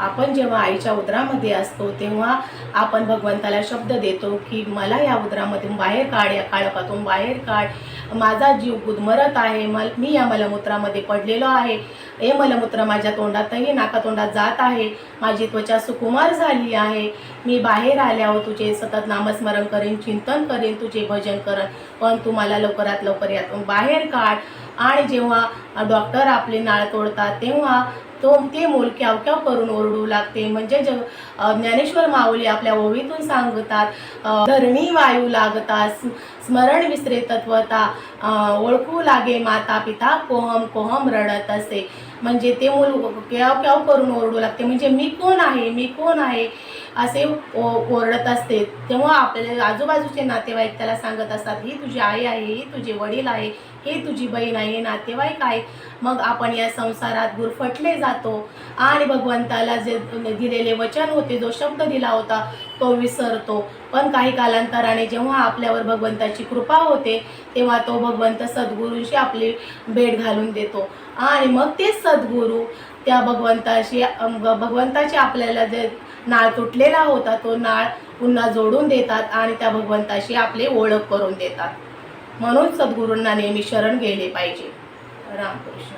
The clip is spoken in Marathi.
आपण जेव्हा आईच्या उदरामध्ये असतो तेव्हा आपण भगवंताला शब्द देतो की मला या उदरामधून बाहेर काढ या काळपातून बाहेर काढ. माझा जीव गुदमरत आहे. मल मी या मलमूत्रामध्ये पडलेलो आहे. हे मलमूत्र माझ्या तोंडातही नाकातोंडात जात आहे. माझी त्वचा सुकुमार झाली आहे. मी बाहेर आल्यावर तुझे सतत नामस्मरण करेन चिंतन करेन तुझे भजन करेन पण तू मला लवकरात लवकर यातून बाहेर काढ. आणि जेव्हा डॉक्टर आपले नाळ तोडतात तेव्हा तो ते मोल क्याव क्याव करून ओरडू लागते. म्हणजे जग ज्ञानेश्वर माऊली आपल्या ओवीतून सांगतात धरणी वायू लागता स्मरण विसरे तत्वता ओळखू लागे माता पिता कोहम कोहम रडत असे. म्हणजे ते मूल क्याव क्याव करून ओरडू लागते. म्हणजे मी कोण आहे? मी कोण आहे? असे ओ- ओरडत असते. तेव्हा आपल्या आजूबाजूचे नातेवाईक त्याला सांगत असतात ही तुझी आई आहे ही तुझे वडील आहे हे तुझी बहीण आहे नातेवाईक आहे. मग आपण या संसारात गुरफटले जातो. आणि भगवंताला जे दिलेले वचन होते जो शब्द दिला होता तो विसरतो. पण काही कालांतराने जेव्हा आपल्यावर भगवंताची कृपा होते तेव्हा तो भगवंत सद्गुरूशी आपली भेट घालून देतो. आणि मग ते सद्गुरू त्या भगवंताशी अम, भगवंताची आपल्याला जे नाळ तुटलेला होता तो नाळ पुन्हा जोडून देतात आणि त्या भगवंताशी आपले ओळख करून देतात. म्हणून सद्गुरूंना नेहमी शरण गेले पाहिजे. रामकृष्ण.